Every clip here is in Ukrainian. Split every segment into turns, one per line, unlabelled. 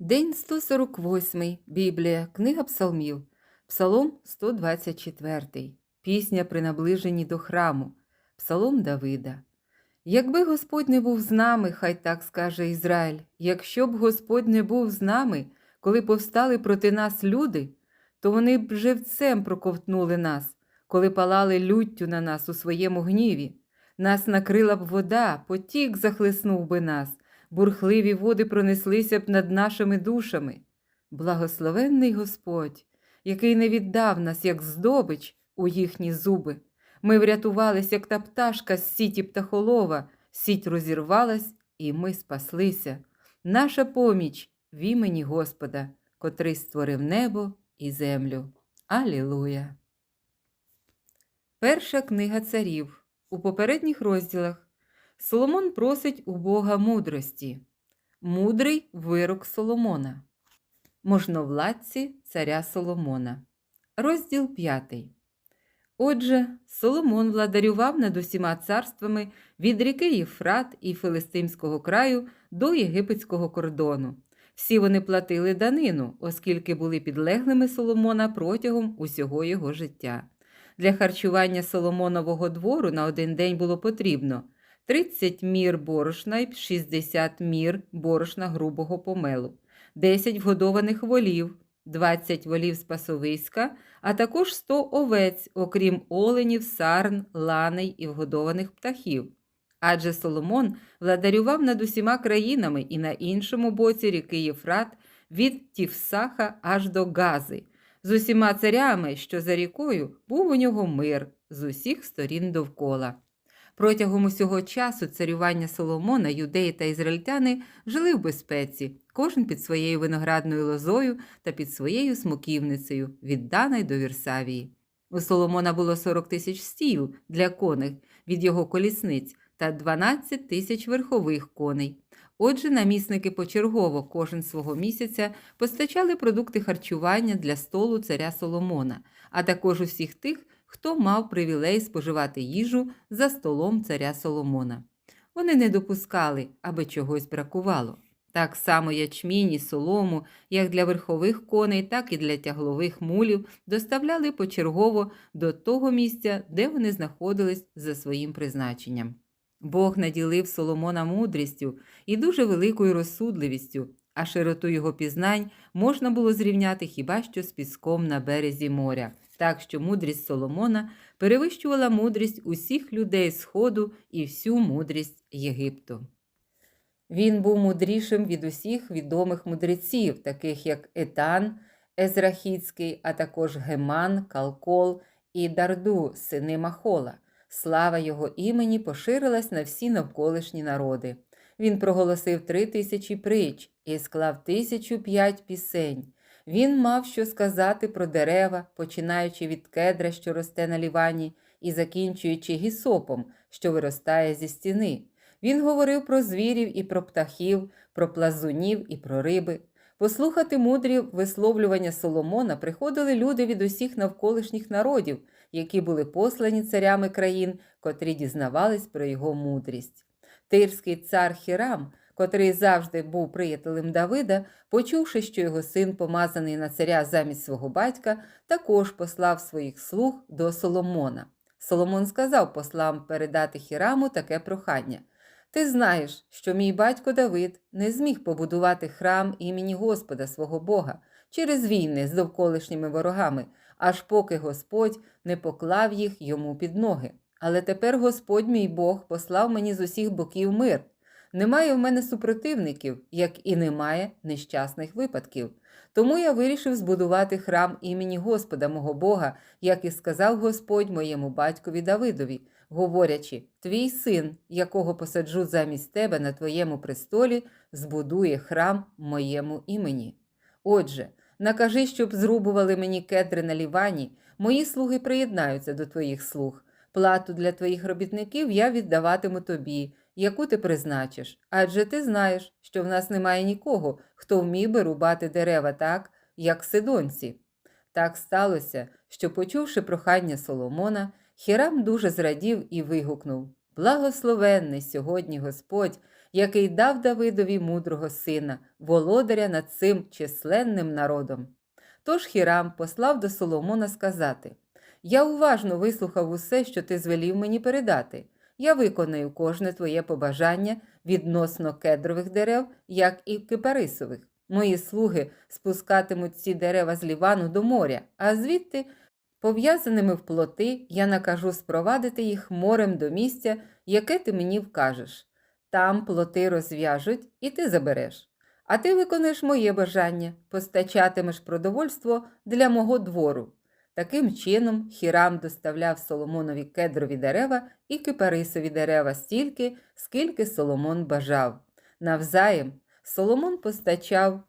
День 148. Біблія. Книга Псалмів. Псалом 124. Пісня при наближенні до храму. Псалом Давида. Якби Господь не був з нами, хай так скаже Ізраїль. Якщо б Господь не був з нами, коли повстали проти нас люди, то вони б живцем проковтнули нас, коли палали люттю на нас у своєму гніві. Нас накрила б вода, потік захлеснув би нас бурхливі води пронеслися б над нашими душами. Благословенний Господь, який не віддав нас, як здобич, у їхні зуби. Ми врятувались, як та пташка з сіті птахолова, сіть розірвалась, і ми спаслися. Наша поміч в імені Господа, котрий створив небо і землю. Алілуя. Перша книга царів. У попередніх розділах Соломон просить у Бога мудрості. Мудрий вирок Соломона. Можновладці царя Соломона. Розділ 5. Отже, Соломон владарював над усіма царствами від ріки Єфрат і Филистимського краю до єгипетського кордону. Всі вони платили данину, оскільки були підлеглими Соломона протягом усього його життя. Для харчування Соломонового двору на один день було потрібно 30 мір борошна і 60 мір борошна грубого помелу, 10 вгодованих волів, 20 волів з пасовиська, а також 100 овець, окрім оленів, сарн, ланей і вгодованих птахів. Адже Соломон владарював над усіма країнами і на іншому боці ріки Єфрат від Тівсаха аж до Гази. З усіма царями, що за рікою, був у нього мир з усіх сторін довкола. Протягом усього часу царювання Соломона, юдеї та ізраїльтяни жили в безпеці, кожен під своєю виноградною лозою та під своєю смоківницею, від до Вірсавії. У Соломона було 40 тисяч стіл для коней від його колісниць та 12 тисяч верхових коней. Отже, намісники почергово кожен свого місяця постачали продукти харчування для столу царя Соломона, а також усіх тих, хто мав привілей споживати їжу за столом царя Соломона. Вони не допускали, аби чогось бракувало. Так само ячмінь і солому, як для верхових коней, так і для тяглових мулів, доставляли почергово до того місця, де вони знаходились за своїм призначенням. Бог наділив Соломона мудрістю і дуже великою розсудливістю, а широту його пізнань можна було зрівняти хіба що з піском на березі моря так що мудрість Соломона перевищувала мудрість усіх людей Сходу і всю мудрість Єгипту. Він був мудрішим від усіх відомих мудреців, таких як Етан, Езрахіцький, а також Геман, Калкол і Дарду, сини Махола. Слава його імені поширилась на всі навколишні народи. Він проголосив три тисячі притч і склав тисячу п'ять пісень. Він мав що сказати про дерева, починаючи від кедра, що росте на лівані, і закінчуючи гісопом, що виростає зі стіни. Він говорив про звірів і про птахів, про плазунів і про риби. Послухати мудрі висловлювання Соломона приходили люди від усіх навколишніх народів, які були послані царями країн, котрі дізнавались про його мудрість. Тирський цар Хірам котрий завжди був приятелем Давида, почувши, що його син, помазаний на царя замість свого батька, також послав своїх слуг до Соломона. Соломон сказав послам передати Хіраму таке прохання. Ти знаєш, що мій батько Давид не зміг побудувати храм імені Господа свого Бога через війни з довколишніми ворогами, аж поки Господь не поклав їх йому під ноги. Але тепер Господь мій Бог послав мені з усіх боків мир. Немає в мене супротивників, як і немає нещасних випадків. Тому я вирішив збудувати храм імені Господа мого Бога, як і сказав Господь моєму батькові Давидові, говорячи: Твій син, якого посаджу замість тебе на твоєму престолі, збудує храм моєму імені. Отже, накажи, щоб зрубували мені кедри на лівані, мої слуги приєднаються до твоїх слуг. Плату для твоїх робітників я віддаватиму тобі яку ти призначиш, адже ти знаєш, що в нас немає нікого, хто вмів би рубати дерева так, як сидонці. Так сталося, що, почувши прохання Соломона, Хірам дуже зрадів і вигукнув Благословенний сьогодні Господь, який дав Давидові мудрого сина, володаря над цим численним народом. Тож Хірам послав до Соломона сказати: Я уважно вислухав усе, що ти звелів мені передати. Я виконаю кожне твоє побажання відносно кедрових дерев, як і кипарисових. Мої слуги спускатимуть ці дерева з Лівану до моря, а звідти, пов'язаними в плоти, я накажу спровадити їх морем до місця, яке ти мені вкажеш. Там плоти розв'яжуть, і ти забереш. А ти виконаєш моє бажання, постачатимеш продовольство для мого двору. Таким чином, Хірам доставляв Соломонові кедрові дерева і кипарисові дерева стільки, скільки Соломон бажав. Навзаєм Соломон постачав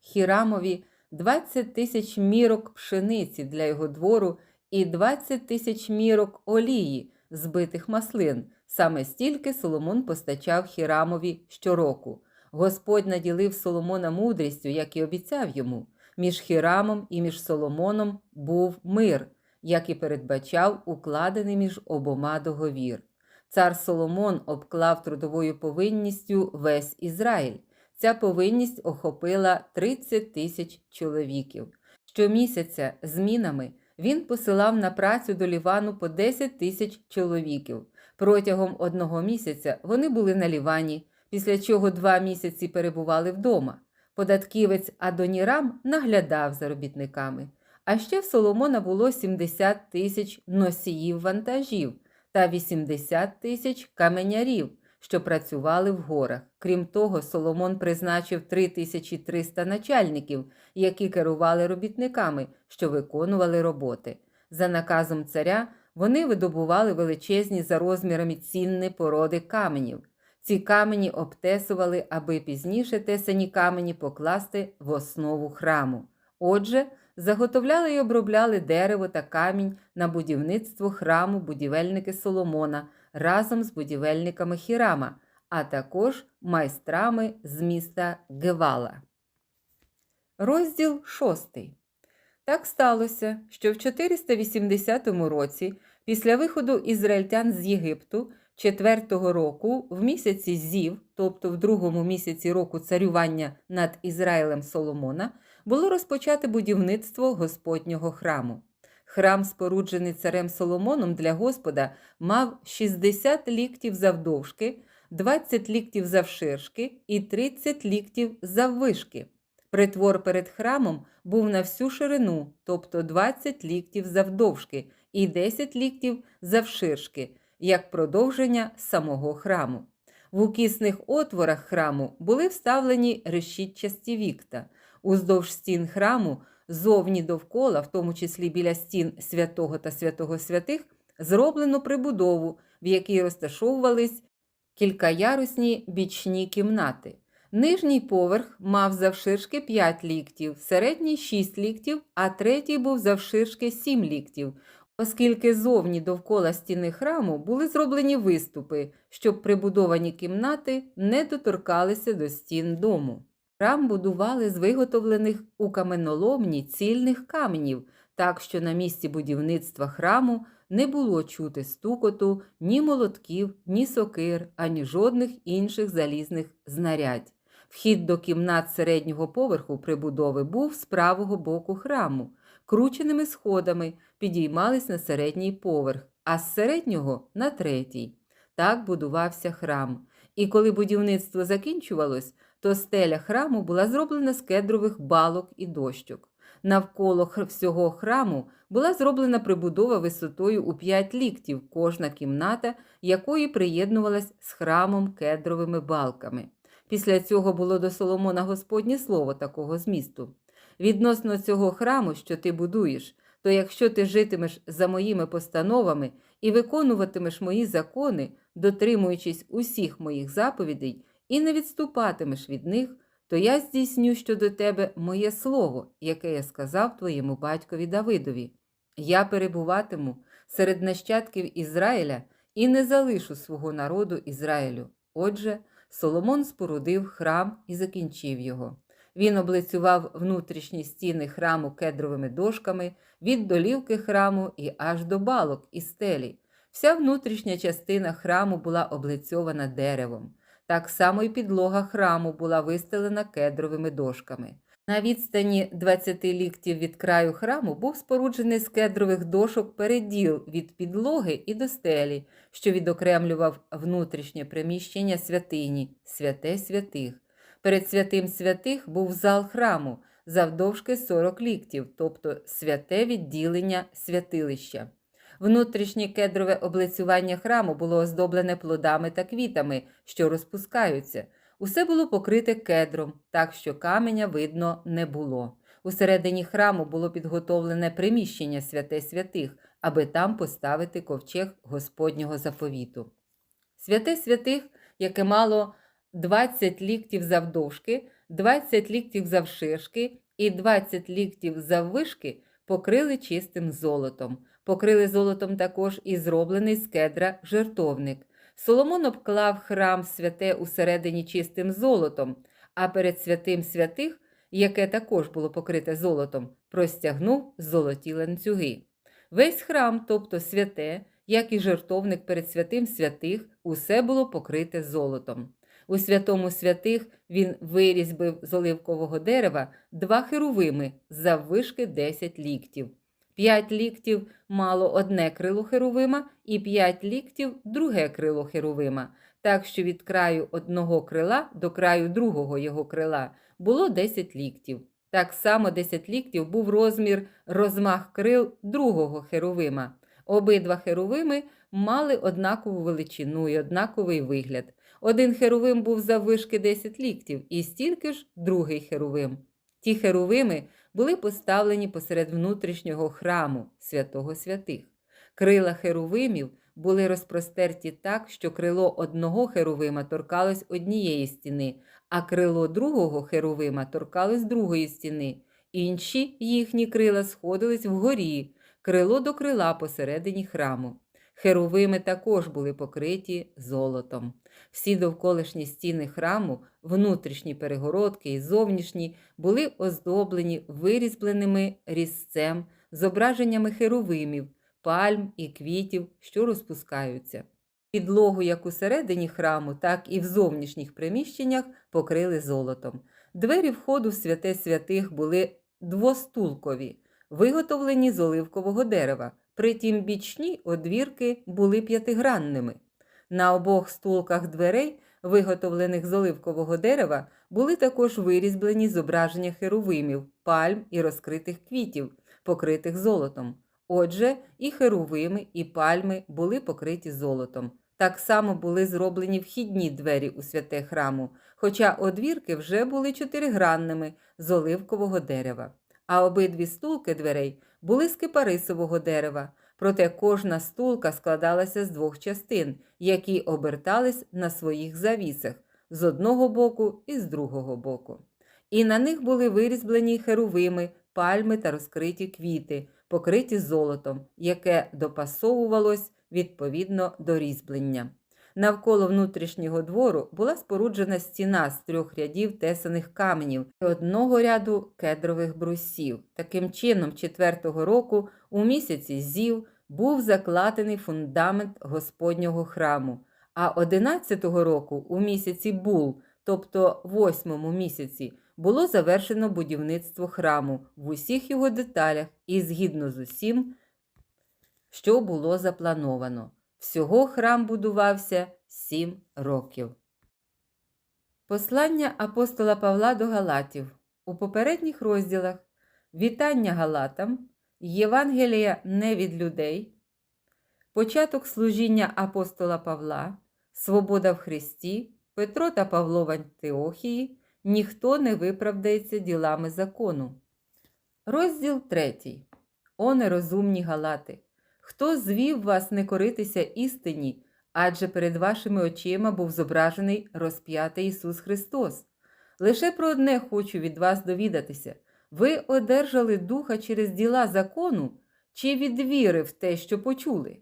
Хірамові 20 тисяч мірок пшениці для його двору і 20 тисяч мірок олії, збитих маслин. Саме стільки Соломон постачав Хірамові щороку. Господь наділив Соломона мудрістю, як і обіцяв йому. Між Хірамом і між Соломоном був мир, як і передбачав укладений між обома договір. Цар Соломон обклав трудовою повинністю весь Ізраїль. Ця повинність охопила 30 тисяч чоловіків. Щомісяця змінами він посилав на працю до Лівану по 10 тисяч чоловіків. Протягом одного місяця вони були на Лівані, після чого два місяці перебували вдома. Податківець Адонірам наглядав за робітниками. А ще в Соломона було 70 тисяч носіїв вантажів та 80 тисяч каменярів, що працювали в горах. Крім того, Соломон призначив 3300 начальників, які керували робітниками, що виконували роботи. За наказом царя вони видобували величезні за розмірами цінні породи каменів. Ці камені обтесували, аби пізніше тесані камені покласти в основу храму. Отже, заготовляли і обробляли дерево та камінь на будівництво храму будівельники Соломона разом з будівельниками Хірама, а також майстрами з міста Гевала. Розділ 6. Так сталося, що в 480 році, після виходу ізраїльтян з Єгипту, четвертого року, в місяці Зів, тобто в другому місяці року царювання над Ізраїлем Соломона, було розпочати будівництво Господнього храму. Храм, споруджений царем Соломоном для Господа, мав 60 ліктів завдовжки, 20 ліктів завширшки і 30 ліктів заввишки. Притвор перед храмом був на всю ширину, тобто 20 ліктів завдовжки і 10 ліктів завширшки, як продовження самого храму. В укісних отворах храму були вставлені решітчасті вікта. Уздовж стін храму, зовні довкола, в тому числі біля стін святого та святого святих, зроблено прибудову, в якій розташовувались кількаярусні бічні кімнати. Нижній поверх мав завширшки 5 ліктів, середній 6 ліктів, а третій був завширшки 7 ліктів, оскільки зовні довкола стіни храму були зроблені виступи, щоб прибудовані кімнати не доторкалися до стін дому. Храм будували з виготовлених у каменоломні цільних каменів, так що на місці будівництва храму не було чути стукоту ні молотків, ні сокир, ані жодних інших залізних знарядь. Вхід до кімнат середнього поверху прибудови був з правого боку храму. Крученими сходами підіймались на середній поверх, а з середнього на третій. Так будувався храм. І коли будівництво закінчувалось, то стеля храму була зроблена з кедрових балок і дощок. Навколо всього храму була зроблена прибудова висотою у 5 ліктів, кожна кімната, якої приєднувалась з храмом кедровими балками. Після цього було до Соломона Господнє слово такого змісту. Відносно цього храму, що ти будуєш, то якщо ти житимеш за моїми постановами і виконуватимеш мої закони, дотримуючись усіх моїх заповідей, і не відступатимеш від них, то я здійсню щодо тебе моє слово, яке я сказав твоєму батькові Давидові. Я перебуватиму серед нащадків Ізраїля і не залишу свого народу Ізраїлю. Отже, Соломон спорудив храм і закінчив його. Він облицював внутрішні стіни храму кедровими дошками від долівки храму і аж до балок і стелі. Вся внутрішня частина храму була облицьована деревом. Так само і підлога храму була вистелена кедровими дошками. На відстані 20 ліктів від краю храму був споруджений з кедрових дошок переділ від підлоги і до стелі, що відокремлював внутрішнє приміщення святині, святе святих. Перед святим святих був зал храму завдовжки 40 ліктів, тобто святе відділення святилища. Внутрішнє кедрове облицювання храму було оздоблене плодами та квітами, що розпускаються. Усе було покрите кедром, так що каменя видно не було. Усередині храму було підготовлене приміщення святе святих, аби там поставити ковчег Господнього заповіту. Святе святих, яке мало 20 ліктів завдовжки, 20 ліктів завширшки і 20 ліктів заввишки, покрили чистим золотом. Покрили золотом також і зроблений з кедра жертовник. Соломон обклав храм святе усередині чистим золотом, а перед святим святих, яке також було покрите золотом, простягнув золоті ланцюги. Весь храм, тобто святе, як і жертовник перед святим святих, усе було покрите золотом. У святому святих він вирізбив з оливкового дерева два херувими заввишки 10 ліктів. П'ять ліктів мало одне крило херувима і п'ять ліктів друге крило херувима, так що від краю одного крила до краю другого його крила було 10 ліктів. Так само 10 ліктів був розмір розмах крил другого херувима. Обидва херувими мали однакову величину і однаковий вигляд. Один херувим був заввишки 10 ліктів, і стільки ж другий херувим. Ті херувими були поставлені посеред внутрішнього храму святого святих. Крила херувимів були розпростерті так, що крило одного херувима торкалось однієї стіни, а крило другого херувима торкалось другої стіни. Інші їхні крила сходились вгорі, крило до крила посередині храму. Херувими також були покриті золотом. Всі довколишні стіни храму, внутрішні перегородки і зовнішні, були оздоблені вирізбленими різцем, зображеннями херувимів, пальм і квітів, що розпускаються. Підлогу як усередині храму, так і в зовнішніх приміщеннях покрили золотом. Двері входу в святе святих були двостулкові, виготовлені з оливкового дерева. Притім бічні одвірки були п'ятигранними. На обох стулках дверей, виготовлених з оливкового дерева, були також вирізблені зображення херувимів, пальм і розкритих квітів, покритих золотом. Отже, і херувими, і пальми були покриті золотом. Так само були зроблені вхідні двері у святе храму, хоча одвірки вже були чотиригранними з оливкового дерева. А обидві стулки дверей були з кипарисового дерева, проте кожна стулка складалася з двох частин, які обертались на своїх завісах з одного боку і з другого боку. І на них були вирізблені херувими, пальми та розкриті квіти, покриті золотом, яке допасовувалось відповідно до різьблення. Навколо внутрішнього двору була споруджена стіна з трьох рядів тесаних каменів і одного ряду кедрових брусів. Таким чином, четвертого року у місяці зів був закладений фундамент Господнього храму, а одинадцятого року у місяці бул, тобто восьмому місяці, було завершено будівництво храму в усіх його деталях і згідно з усім, що було заплановано. Всього храм будувався сім років. Послання апостола Павла до Галатів у попередніх розділах Вітання Галатам, Євангелія не від людей, Початок служіння апостола Павла, Свобода в Христі, Петро та Павло в Антиохії, Ніхто не виправдається ділами закону. Розділ 3. О нерозумні Галати! Хто звів вас не коритися істині, адже перед вашими очима був зображений розп'ятий Ісус Христос. Лише про одне хочу від вас довідатися ви одержали духа через діла закону, чи від віри в те, що почули?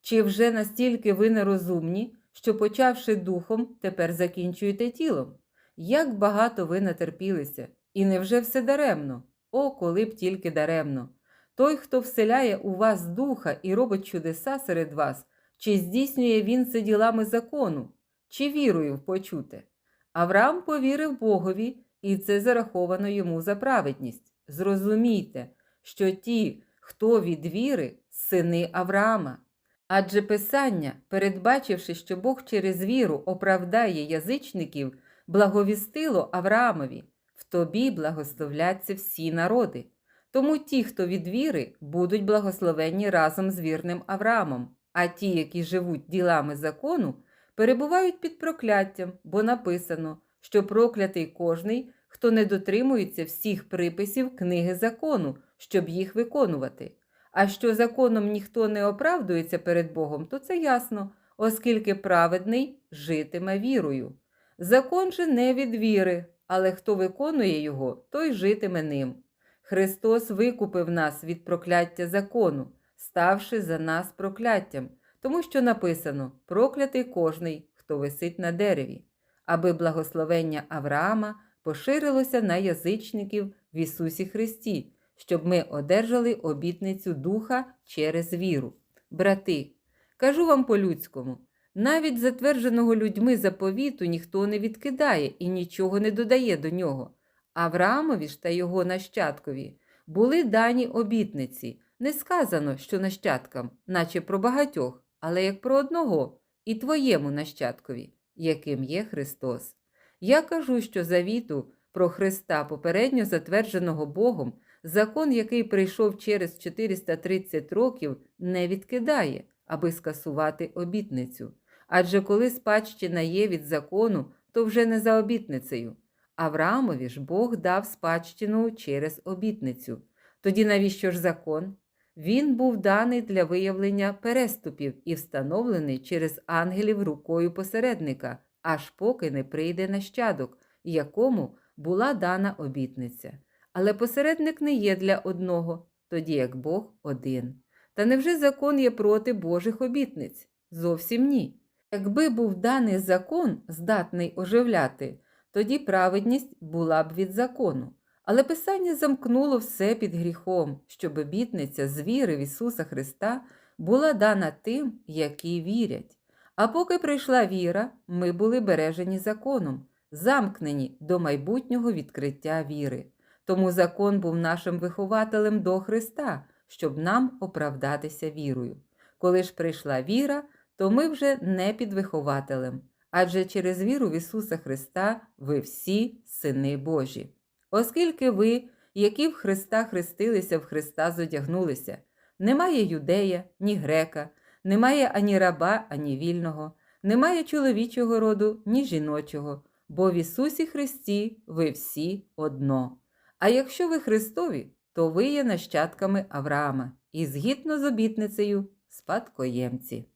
Чи вже настільки ви нерозумні, що, почавши духом, тепер закінчуєте тілом? Як багато ви натерпілися, і невже все даремно? О, коли б тільки даремно! Той, хто вселяє у вас духа і робить чудеса серед вас, чи здійснює він це ділами закону, чи вірою в почуте? Авраам повірив Богові, і це зараховано йому за праведність. Зрозумійте, що ті, хто від віри, сини Авраама. Адже Писання, передбачивши, що Бог через віру оправдає язичників, благовістило Авраамові в тобі благословляться всі народи. Тому ті, хто від віри, будуть благословенні разом з вірним Авраамом, а ті, які живуть ділами закону, перебувають під прокляттям, бо написано, що проклятий кожний, хто не дотримується всіх приписів книги закону, щоб їх виконувати. А що законом ніхто не оправдується перед Богом, то це ясно, оскільки праведний житиме вірою. Закон же не від віри, але хто виконує його, той житиме ним. Христос викупив нас від прокляття закону, ставши за нас прокляттям, тому що написано проклятий кожний, хто висить на дереві, аби благословення Авраама поширилося на язичників в Ісусі Христі, щоб ми одержали обітницю Духа через віру. Брати, кажу вам по-людському, навіть затвердженого людьми заповіту ніхто не відкидає і нічого не додає до нього. Авраамові ж та його нащадкові були дані обітниці. Не сказано, що нащадкам, наче про багатьох, але як про одного, і твоєму нащадкові, яким є Христос. Я кажу, що завіту про Христа, попередньо затвердженого Богом, закон, який прийшов через 430 років, не відкидає, аби скасувати обітницю. Адже коли спадщина є від закону, то вже не за обітницею. Авраамові ж Бог дав спадщину через обітницю. Тоді навіщо ж закон? Він був даний для виявлення переступів і встановлений через ангелів рукою посередника, аж поки не прийде нащадок, якому була дана обітниця. Але посередник не є для одного, тоді як Бог один. Та невже закон є проти Божих обітниць? Зовсім ні. Якби був даний закон, здатний оживляти, тоді праведність була б від закону. Але Писання замкнуло все під гріхом, щоб обітниця з віри в Ісуса Христа була дана тим, які вірять. А поки прийшла віра, ми були бережені законом, замкнені до майбутнього відкриття віри. Тому закон був нашим вихователем до Христа, щоб нам оправдатися вірою. Коли ж прийшла віра, то ми вже не під вихователем, адже через віру в Ісуса Христа ви всі сини Божі. Оскільки ви, які в Христа хрестилися, в Христа зодягнулися, немає юдея, ні грека, немає ані раба, ані вільного, немає чоловічого роду, ні жіночого, бо в Ісусі Христі ви всі одно. А якщо ви Христові, то ви є нащадками Авраама і згідно з обітницею спадкоємці.